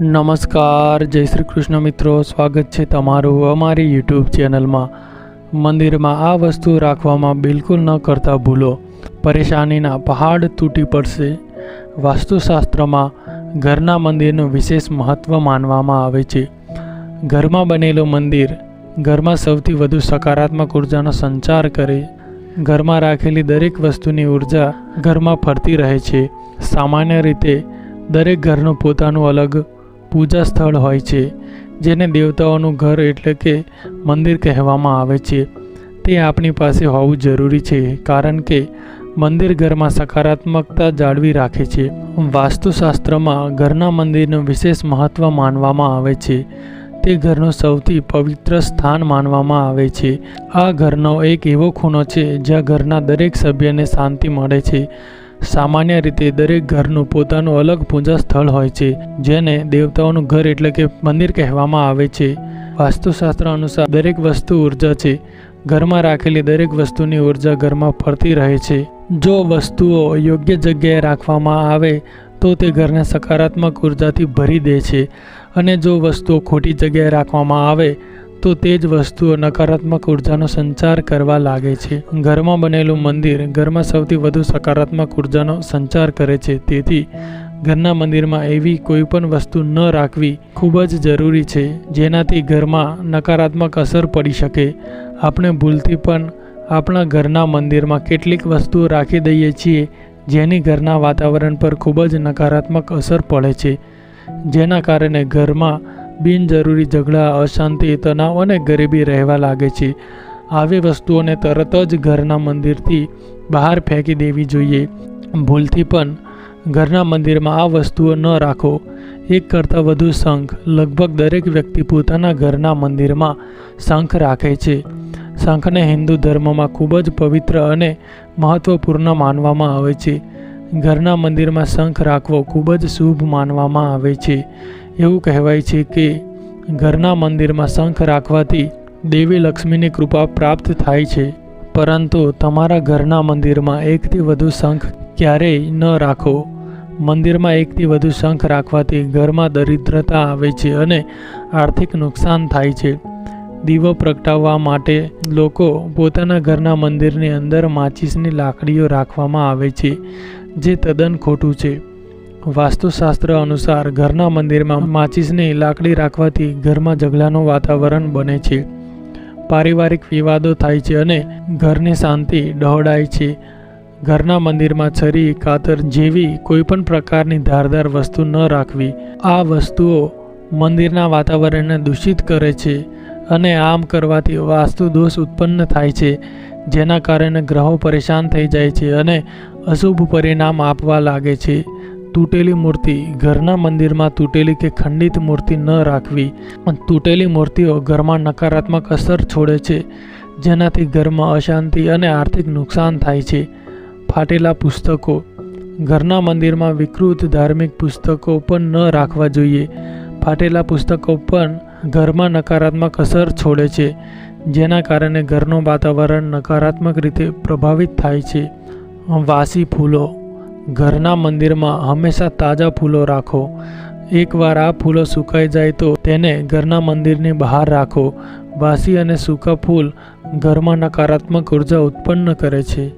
નમસ્કાર, જય શ્રી કૃષ્ણ મિત્રો. સ્વાગત છે તમારું અમારી યુટ્યુબ ચેનલમાં. મંદિરમાં આ વસ્તુ રાખવામાં બિલકુલ ન કરતા ભૂલો. પરેશાનીના પહાડ તૂટી પડશે. વાસ્તુશાસ્ત્રમાં ઘરના મંદિરનું વિશેષ મહત્ત્વ માનવામાં આવે છે. ઘરમાં બનેલું મંદિર ઘરમાં સૌથી વધુ સકારાત્મક ઉર્જાનો સંચાર કરે. ઘરમાં રાખેલી દરેક વસ્તુની ઊર્જા ઘરમાં ફરતી રહે છે. સામાન્ય રીતે દરેક ઘરનું પોતાનું અલગ પૂજા સ્થળ હોય છે, જેને દેવતાઓનું ઘર એટલે કે મંદિર કહેવામાં આવે છે. તે આપણી પાસે હોવું જરૂરી છે, કારણ કે મંદિર ઘરમાં સકારાત્મકતા જાળવી રાખે છે. વાસ્તુશાસ્ત્રમાં ઘરના મંદિરનું વિશેષ મહત્ત્વ માનવામાં આવે છે. તે ઘરનું સૌથી પવિત્ર સ્થાન માનવામાં આવે છે. આ ઘરનો એક એવો ખૂણો છે, જ્યાં ઘરના દરેક સભ્યને શાંતિ મળે છે. સામાન્ય રીતે દરેક ઘરનું પોતાનું અલગ પૂજા સ્થળ હોય છે, જેને દેવતાઓનું ઘર એટલે કે મંદિર કહેવામાં આવે છે. વાસ્તુશાસ્ત્ર અનુસાર દરેક વસ્તુ ઊર્જા છે. ઘરમાં રાખેલી દરેક વસ્તુની ઊર્જા ઘરમાં ફરતી રહે છે. જો વસ્તુઓ યોગ્ય જગ્યાએ રાખવામાં આવે, તો તે ઘરને સકારાત્મક ઉર્જાથી ભરી દે છે. અને જો વસ્તુઓ ખોટી જગ્યાએ રાખવામાં આવે તો તે જ વસ્તુઓ નકારાત્મક ઉર્જાનો સંચાર કરવા લાગે છે. ઘરમાં બનેલું મંદિર ઘરમાં સૌથી વધુ સકારાત્મક ઉર્જાનો સંચાર કરે છે. તેથી ઘરના મંદિરમાં એવી કોઈ પણ વસ્તુ ન રાખવી ખૂબ જ જરૂરી છે, જેનાથી ઘરમાં નકારાત્મક અસર પડી શકે. આપણે ભૂલથી પણ આપણા ઘરના મંદિરમાં કેટલીક વસ્તુઓ રાખી દઈએ છીએ, જેની ઘરના વાતાવરણ પર ખૂબ જ નકારાત્મક અસર પડે છે. જેના કારણે ઘરમાં બિનજરૂરી ઝઘડા, અશાંતિ, તણાવ અને ગરીબી રહેવા લાગે છે. આવી વસ્તુઓને તરત જ ઘરના મંદિરથી બહાર ફેંકી દેવી જોઈએ. ભૂલથી પણ ઘરના મંદિરમાં આ વસ્તુઓ ન રાખો. એક કરતાં વધુ શંખ લગભગ દરેક વ્યક્તિ પોતાના ઘરના મંદિરમાં શંખ રાખે છે. શંખને હિન્દુ ધર્મમાં ખૂબ જ પવિત્ર અને મહત્ત્વપૂર્ણ માનવામાં આવે છે. ઘરના મંદિરમાં શંખ રાખવો ખૂબ જ શુભ માનવામાં આવે છે. એવું કહેવાય છે કે ઘરના મંદિરમાં શંખ રાખવાથી દેવી લક્ષ્મીની કૃપા પ્રાપ્ત થાય છે. પરંતુ તમારા ઘરના મંદિરમાં એકથી વધુ શંખ ક્યારેય ન રાખો. મંદિરમાં એકથી વધુ શંખ રાખવાથી ઘરમાં દરિદ્રતા આવે છે અને આર્થિક નુકસાન થાય છે. દીવો પ્રગટાવવા માટે લોકો પોતાના ઘરના મંદિરની અંદર માચિસની લાકડીઓ રાખવામાં આવે છે, જે તદ્દન ખોટું છે. વાસ્તુશાસ્ત્ર અનુસાર ઘરના મંદિરમાં માચિસની લાકડી રાખવાથી ઘરમાં ઝઘડાનું વાતાવરણ બને છે. પારિવારિક વિવાદો થાય છે અને ઘરની શાંતિ ડહોડાય છે. ઘરના મંદિરમાં છરી, કાતર જેવી કોઈપણ પ્રકારની ધારદાર વસ્તુ ન રાખવી. આ વસ્તુઓ મંદિરના વાતાવરણને દૂષિત કરે છે અને આમ કરવાથી વાસ્તુ દોષ ઉત્પન્ન થાય છે, જેના કારણે ગ્રહો પરેશાન થઈ જાય છે અને અશુભ પરિણામ આપવા લાગે છે. તૂટેલી મૂર્તિ ઘરના મંદિરમાં તૂટેલી કે ખંડિત મૂર્તિ ન રાખવી તૂટેલી મૂર્તિઓ ઘરમાં નકારાત્મક અસર છોડે છે, જેનાથી ઘરમાં અશાંતિ અને આર્થિક નુકસાન થાય છે. ફાટેલા પુસ્તકો. ઘરના મંદિરમાં વિકૃત ધાર્મિક પુસ્તકો પણ ન રાખવા જોઈએ. ફાટેલા પુસ્તકો પણ ઘરમાં નકારાત્મક અસર છોડે છે, જેના કારણે ઘરનું વાતાવરણ નકારાત્મક રીતે પ્રભાવિત થાય છે. વાસી ફૂલો. ઘરના મંદિરમાં હંમેશા તાજા ફૂલો રાખો. એકવાર આ ફૂલો સુકાઈ જાય તો તેને ઘરના મંદિરની બહાર રાખો. વાસી અને સૂકા ફૂલ ઘરમાં નકારાત્મક ઊર્જા ઉત્પન્ન કરે છે.